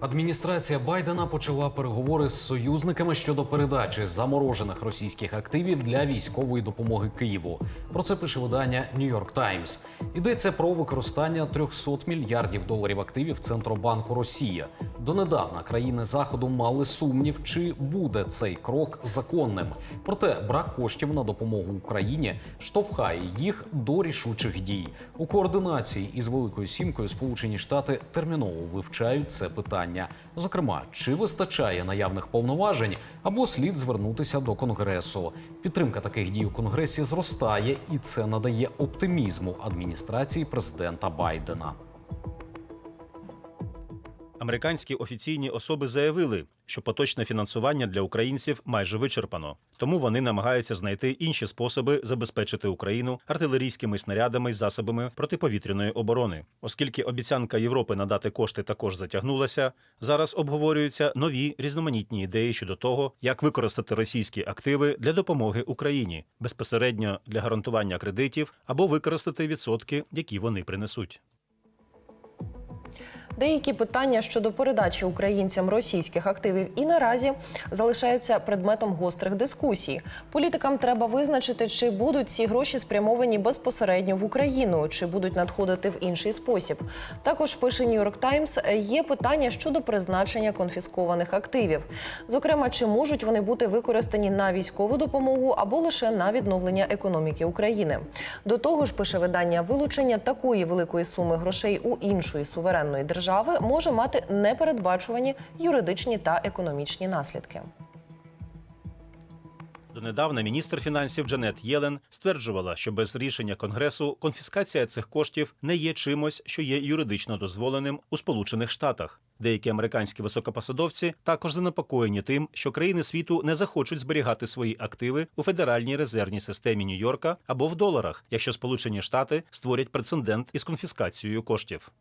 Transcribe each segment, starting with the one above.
Адміністрація Байдена почала переговори з союзниками щодо передачі заморожених російських активів для військової допомоги Києву. Про це пише видання New York Times. Йдеться про використання 300 мільярдів доларів активів Центробанку Росія. Донедавна країни заходу мали сумнів, чи буде цей крок законним. Проте брак коштів на допомогу Україні штовхає їх до рішучих дій. У координації із Великою Сімкою Сполучені Штати терміново вивчають це питання. Зокрема, чи вистачає наявних повноважень або слід звернутися до конгресу. Підтримка таких дій у конгресі зростає, і це надає оптимізму адміністрації президента Байдена. Американські офіційні особи заявили, що поточне фінансування для українців майже вичерпано, тому вони намагаються знайти інші способи забезпечити Україну артилерійськими снарядами й засобами протиповітряної оборони. Оскільки обіцянка Європи надати кошти також затягнулася, зараз обговорюються нові різноманітні ідеї щодо того, як використати російські активи для допомоги Україні безпосередньо для гарантування кредитів або використати відсотки, які вони принесуть. Деякі питання щодо передачі українцям російських активів і наразі залишаються предметом гострих дискусій. Політикам треба визначити, чи будуть ці гроші спрямовані безпосередньо в Україну, чи будуть надходити в інший спосіб. Також пише York Times, є питання щодо призначення конфіскованих активів. Зокрема, чи можуть вони бути використані на військову допомогу або лише на відновлення економіки України. До того ж, пише видання, вилучення такої великої суми грошей у іншої суверенної держави може мати непередбачувані юридичні та економічні наслідки. Донедавна міністр фінансів Джанет Єлен стверджувала, що без рішення конгресу конфіскація цих коштів не є чимось, що є юридично дозволеним у Сполучених Штатах. Деякі американські високопосадовці також занепокоєні тим, що країни світу не захочуть зберігати свої активи у федеральній резервній системі Нью-Йорка або в доларах, якщо Сполучені Штати створять прецедент із конфіскацією коштів.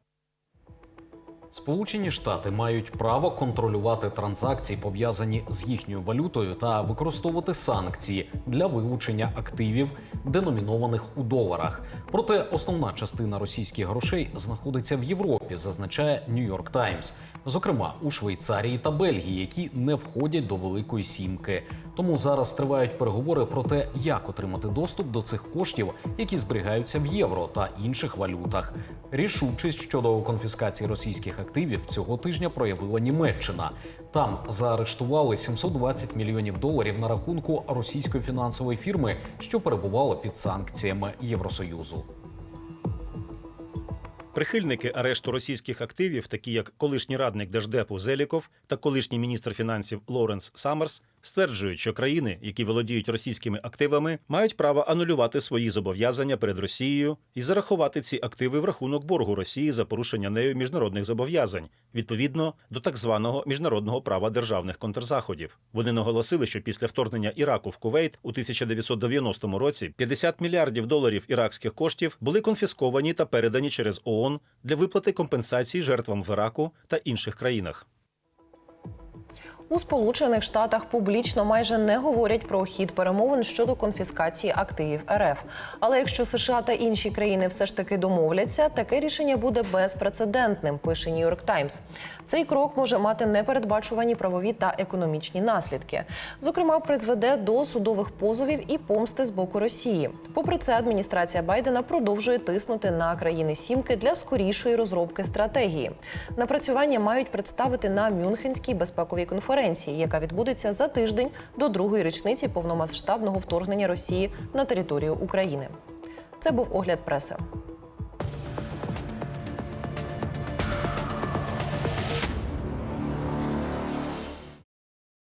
Сполучені Штати мають право контролювати транзакції, пов'язані з їхньою валютою, та використовувати санкції для вилучення активів, деномінованих у доларах. Проте основна частина російських грошей знаходиться в Європі, зазначає York Times. Зокрема, у Швейцарії та Бельгії, які не входять до Великої Сімки. Тому зараз тривають переговори про те, як отримати доступ до цих коштів, які зберігаються в євро та інших валютах. Рішучість щодо конфіскації російських активів цього тижня проявила Німеччина. Там заарештували 720 мільйонів доларів на рахунку російської фінансової фірми, що перебувала під санкціями Євросоюзу. Прихильники арешту російських активів, такі як колишній радник держдепу Зеліков та колишній міністр фінансів Лоуренс Саммерс, стверджують, що країни, які володіють російськими активами, мають право анулювати свої зобов'язання перед Росією і зарахувати ці активи в рахунок боргу Росії за порушення нею міжнародних зобов'язань, відповідно до так званого міжнародного права державних контрзаходів. Вони наголосили, що після вторгнення Іраку в Кувейт у 1990 році 50 мільярдів доларів іракських коштів були конфісковані та передані через ООН для виплати компенсації жертвам в Іраку та інших країнах. У Сполучених Штатах публічно майже не говорять про хід перемовин щодо конфіскації активів РФ. Але якщо США та інші країни все ж таки домовляться, таке рішення буде безпрецедентним. Пише York Times. Цей крок може мати непередбачувані правові та економічні наслідки. Зокрема, призведе до судових позовів і помсти з боку Росії. Попри це, адміністрація Байдена продовжує тиснути на країни сімки для скорішої розробки стратегії. Напрацювання мають представити на Мюнхенській безпековій конференції, яка відбудеться за тиждень до другої річниці повномасштабного вторгнення Росії на територію України. Це був огляд преси.